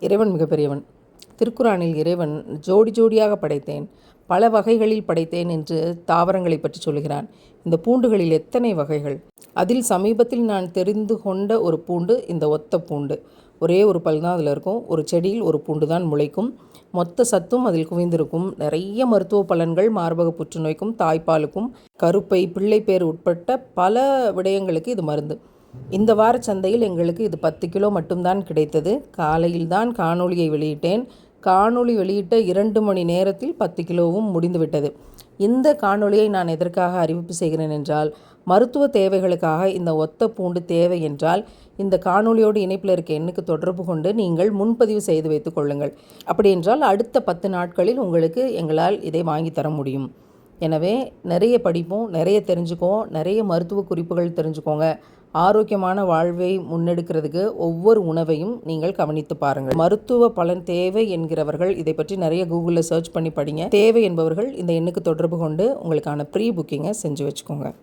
இறைவன் மிகப்பெரியவன். திருக்குறானில் இறைவன் ஜோடி ஜோடியாக படைத்தேன் பல வகைகளில் படைத்தேன் என்று தாவரங்களை பற்றி சொல்கிறான். இந்த பூண்டுகளில் எத்தனை வகைகள்? அதில் சமீபத்தில் நான் தெரிந்து கொண்ட ஒரு பூண்டு இந்த ஒத்த பூண்டு. ஒரே ஒரு பல் தான் அதில் இருக்கும். ஒரு செடியில் ஒரு பூண்டு தான் முளைக்கும். மொத்த சத்தும் அதில் குவிந்திருக்கும். நிறைய மருத்துவ பலன்கள் மார்பக புற்றுநோய்க்கும் தாய்ப்பாலுக்கும் கருப்பை பிள்ளைப்பேர் உட்பட்ட பல விடயங்களுக்கு இது மருந்து. இந்த வார சந்தையில் எங்களுக்கு இது பத்து கிலோ மட்டும்தான் கிடைத்தது. காலையில் தான் காணொளியை வெளியிட்டேன். காணொளி வெளியிட்ட இரண்டு மணி நேரத்தில் பத்து கிலோவும் முடிந்துவிட்டது. இந்த காணொளியை நான் எதற்காக அறிவிப்பு செய்கிறேன் என்றால் மருத்துவ தேவைகளுக்காக இந்த ஒத்த பூண்டு தேவை என்றால் இந்த காணொளியோடு இணைப்பில் இருக்க எண்ணுக்கு தொடர்பு கொண்டு நீங்கள் முன்பதிவு செய்து வைத்துக் கொள்ளுங்கள். அப்படி என்றால் அடுத்த பத்து நாட்களில் உங்களுக்கு எங்களால் இதை வாங்கி தர முடியும். எனவே நிறைய படிப்போம் நிறைய தெரிஞ்சுக்குவோம் நிறைய மருத்துவ குறிப்புகள் தெரிஞ்சுக்கோங்க. ஆரோக்கியமான வாழ்வை முன்னெடுக்கிறதுக்கு ஒவ்வொரு உணவையும் நீங்கள் கவனித்து பாருங்கள். மருத்துவ பலன் தேவை என்கிறவர்கள் இதை பற்றி நிறைய கூகுளில் சர்ச் பண்ணி படிங்க. தேவை என்பவர்கள் இந்த எண்ணுக்கு தொடர்பு கொண்டு உங்களுக்கான ப்ரீ புக்கிங்கை செஞ்சு வச்சுக்கோங்க.